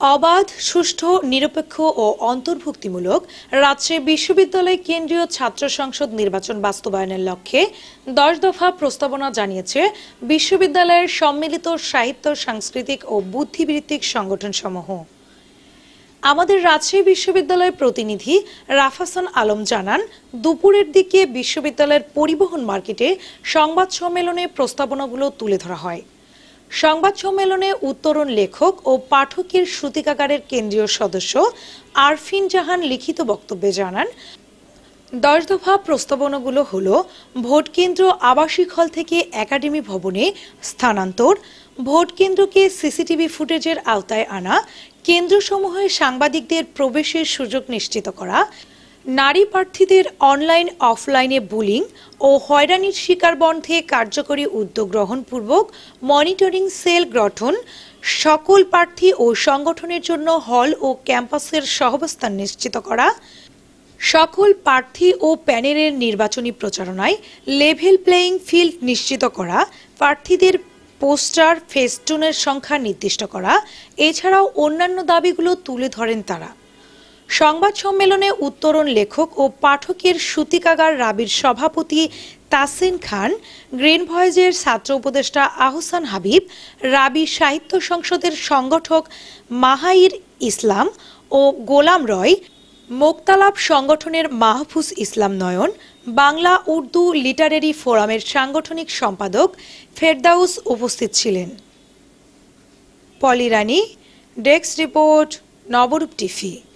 অবাধ, সুষ্ঠু, নিরপেক্ষ ও অন্তর্ভুক্তিমূলক রাজশাহী বিশ্ববিদ্যালয় কেন্দ্রীয় ছাত্র সংসদ নির্বাচন বাস্তবায়নের লক্ষ্যে দশ দফা প্রস্তাবনা জানিয়েছে বিশ্ববিদ্যালয়ের সম্মিলিত সাহিত্য, সাংস্কৃতিক ও বুদ্ধিবৃত্তিক সংগঠনসমূহ। আমাদের রাজশাহী বিশ্ববিদ্যালয়ের প্রতিনিধি রাফাসান আলম জানান, দুপুরের দিকে বিশ্ববিদ্যালয়ের পরিবহন মার্কেটে সংবাদ সম্মেলনে প্রস্তাবনাগুলো তুলে ধরা হয়। সংবাদ সম্মেলনে উত্তরণ লেখক ও পাঠকের শ্রুতিকাগারের কেন্দ্রীয় সদস্য আরফিন জাহান লিখিত বক্তব্যে জানান, দশ দফা প্রস্তাবনাগুলো হলো ভোটকেন্দ্র আবাসিক হল থেকে একাডেমি ভবনে স্থানান্তর ভোটকেন্দ্রকে সিসিটিভি ফুটেজের আওতায় আনা, কেন্দ্রসমূহে সাংবাদিকদের প্রবেশের সুযোগ নিশ্চিত করা নারী প্রার্থীদের অনলাইন, অফলাইনে বুলিং ও হয়রানির শিকার বন্ধে কার্যকরী উদ্যোগ গ্রহণপূর্বক মনিটরিং সেল গঠন, সকল প্রার্থী ও সংগঠনের জন্য হল ও ক্যাম্পাসের সহাবস্থান নিশ্চিত করা, সকল প্রার্থী ও প্যানেলের নির্বাচনী প্রচারণায় লেভেল প্লেয়িং ফিল্ড নিশ্চিত করা, প্রার্থীদের পোস্টার ফেস্টুনের সংখ্যা নির্দিষ্ট করা, এছাড়াও অন্যান্য দাবিগুলো তুলে ধরেন তারা। সংবাদ সম্মেলনে উত্তরণ লেখক ও পাঠকের সুতিকাগার রাবির সভাপতি তাসিন খান গ্রিন ভয়েজের ছাত্র উপদেষ্টা আহসান হাবিব, রাবি সাহিত্য সংসদের সংগঠক মাহাইর ইসলাম ও গোলাম রয়, মোক্তালাব সংগঠনের মাহফুজ ইসলাম নয়ন, বাংলা উর্দু লিটারেরি ফোরামের সাংগঠনিক সম্পাদক ফেরদাউস উপস্থিত ছিলেন। Polirani desk report, Nabarup TV.